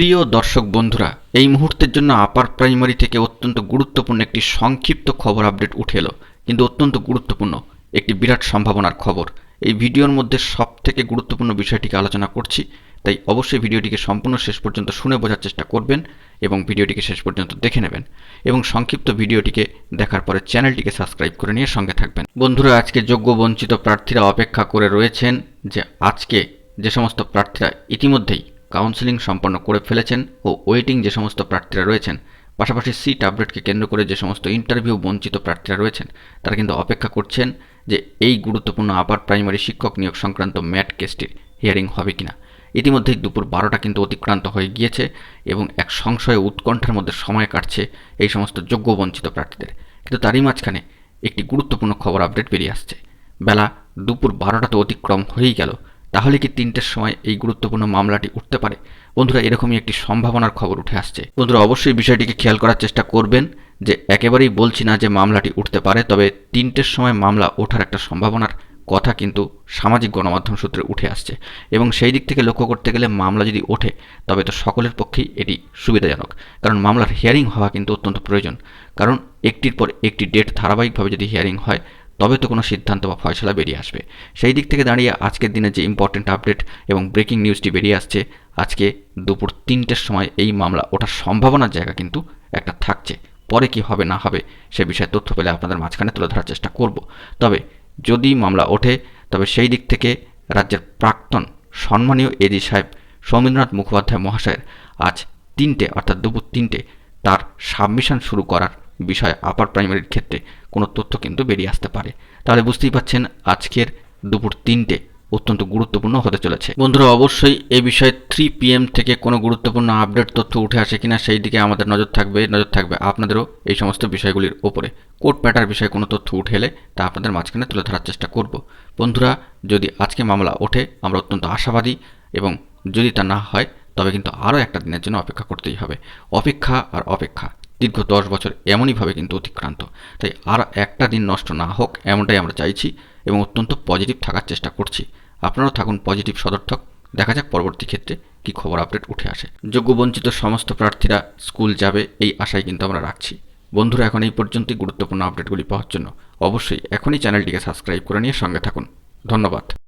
প্রিয় দর্শক বন্ধুরা, এই মুহূর্তের জন্য আপার প্রাইমারি থেকে অত্যন্ত গুরুত্বপূর্ণ একটি সংক্ষিপ্ত খবর আপডেট উঠে এলো, কিন্তু অত্যন্ত গুরুত্বপূর্ণ একটি বিরাট সম্ভাবনার খবর। এই ভিডিওর মধ্যে সব থেকে গুরুত্বপূর্ণ বিষয়টিকে আলোচনা করছি, তাই অবশ্যই ভিডিওটিকে সম্পূর্ণ শেষ পর্যন্ত শুনে বোঝার চেষ্টা করবেন এবং ভিডিওটিকে শেষ পর্যন্ত দেখে নেবেন এবং সংক্ষিপ্ত ভিডিওটিকে দেখার পরে চ্যানেলটিকে সাবস্ক্রাইব করে নিয়ে সঙ্গে থাকবেন। বন্ধুরা, আজকে যোগ্য বঞ্চিত প্রার্থীরা অপেক্ষা করে রয়েছেন যে আজকে যে সমস্ত প্রার্থীরা ইতিমধ্যেই কাউন্সেলিং সম্পন্ন করে ফেলেছেন ও ওয়েটিং যে সমস্ত প্রার্থীরা রয়েছেন, পাশাপাশি সিট আপডেটকে কেন্দ্র করে যে সমস্ত ইন্টারভিউ বঞ্চিত প্রার্থীরা রয়েছেন, তারা কিন্তু অপেক্ষা করছেন যে এই গুরুত্বপূর্ণ আপার প্রাইমারি শিক্ষক নিয়োগ সংক্রান্ত ম্যাট কেসটির হিয়ারিং হবে কিনা। ইতিমধ্যেই দুপুর বারোটা কিন্তু অতিক্রান্ত হয়ে গিয়েছে এবং এক সংশয় উৎকণ্ঠার মধ্যে সময় কাটছে এই সমস্ত যোগ্য বঞ্চিত প্রার্থীদের। কিন্তু তারই মাঝখানে একটি গুরুত্বপূর্ণ খবর আপডেট বেরিয়ে আসছে। বেলা দুপুর বারোটা তো অতিক্রম হয়েই গেল তাহলে কি তিনটের সময় এই গুরুত্বপূর্ণ মামলাটি উঠতে পারে? বন্ধুরা, এরকমই একটি সম্ভাবনার খবর উঠে আসছে। বন্ধুরা, অবশ্যই বিষয়টিকে খেয়াল করার চেষ্টা করবেন যে একেবারেই বলছি না যে মামলাটি উঠতে পারে, তবে তিনটের সময় মামলা ওঠার একটা সম্ভাবনার কথা কিন্তু সামাজিক গণমাধ্যম সূত্রে উঠে আসছে। এবং সেই দিক থেকে লক্ষ্য করতে গেলে মামলা যদি ওঠে, তবে তো সকলের পক্ষেই এটি সুবিধাজনক। কারণ মামলার হিয়ারিং হওয়া কিন্তু অত্যন্ত প্রয়োজন। কারণ একটির পর একটি ডেট ধারাবাহিকভাবে যদি হিয়ারিং হয় তবে তো কোনো সিদ্ধান্ত বা ফয়সলা বেরিয়ে আসবে। সেই দিক থেকে দাঁড়িয়ে আজকের দিনে যে ইম্পর্টেন্ট আপডেট এবং ব্রেকিং নিউজটি বেরিয়ে আসছে, আজকে দুপুর তিনটের সময় এই মামলা ওঠার সম্ভাবনার জায়গা কিন্তু একটা থাকছে। পরে কি হবে, না হবে, সে বিষয়ে তথ্য পেলে আপনাদের মাঝখানে তুলে ধরার চেষ্টা করব। তবে যদি মামলা ওঠে, তবে সেই দিক থেকে রাজ্যের প্রাক্তন সম্মানীয় এডি সাহেব সৌমেন্দ্রনাথ মুখোপাধ্যায় মহাশয়ের আজ তিনটে, অর্থাৎ দুপুর তিনটে, তার সাবমিশন শুরু করার বিষয়ে আপার প্রাইমারির ক্ষেত্রে কোনো তথ্য কিন্তু বেরিয়ে আসতে পারে। তাহলে বুঝতেই পাচ্ছেন আজকের দুপুর তিনটে অত্যন্ত গুরুত্বপূর্ণ হতে চলেছে। বন্ধুরা, অবশ্যই এ বিষয়ে থ্রি পিএম থেকে কোনো গুরুত্বপূর্ণ আপডেট তথ্য উঠে আসে কিনা সেই দিকে আমাদের নজর থাকবে নজর থাকবে আপনাদেরও এই সমস্ত বিষয়গুলির ওপরে কোর্ট প্যাটার বিষয়ে কোনো তথ্য উঠে এলে তা আপনাদের মাঝখানে তুলে ধরার চেষ্টা করব। বন্ধুরা, যদি আজকে মামলা ওঠে, আমরা অত্যন্ত আশাবাদী এবং যদি তা না হয়, তবে কিন্তু আরও একটা দিনের জন্য অপেক্ষা করতেই হবে। অপেক্ষা আর অপেক্ষা। দীর্ঘ দশ বছর এমনইভাবে কিন্তু অতিক্রান্ত। তাই আর একটা দিন নষ্ট না হোক, এমনটাই আমরা চাইছি এবং অত্যন্ত পজিটিভ থাকার চেষ্টা করছি। আপনারাও থাকুন পজিটিভ সদর্থক। দেখা যাক পরবর্তী ক্ষেত্রে কি খবর আপডেট উঠে আসে। যোগ্য বঞ্চিত সমস্ত প্রার্থীরা স্কুল যাবে এই আশাই কিন্তু আমরা রাখছি। বন্ধুরা, এখন এই পর্যন্তই গুরুত্বপূর্ণ আপডেটগুলি পাওয়ার জন্য। অবশ্যই এখনই চ্যানেলটিকে সাবস্ক্রাইব করে নিয়ে সঙ্গে থাকুন। ধন্যবাদ।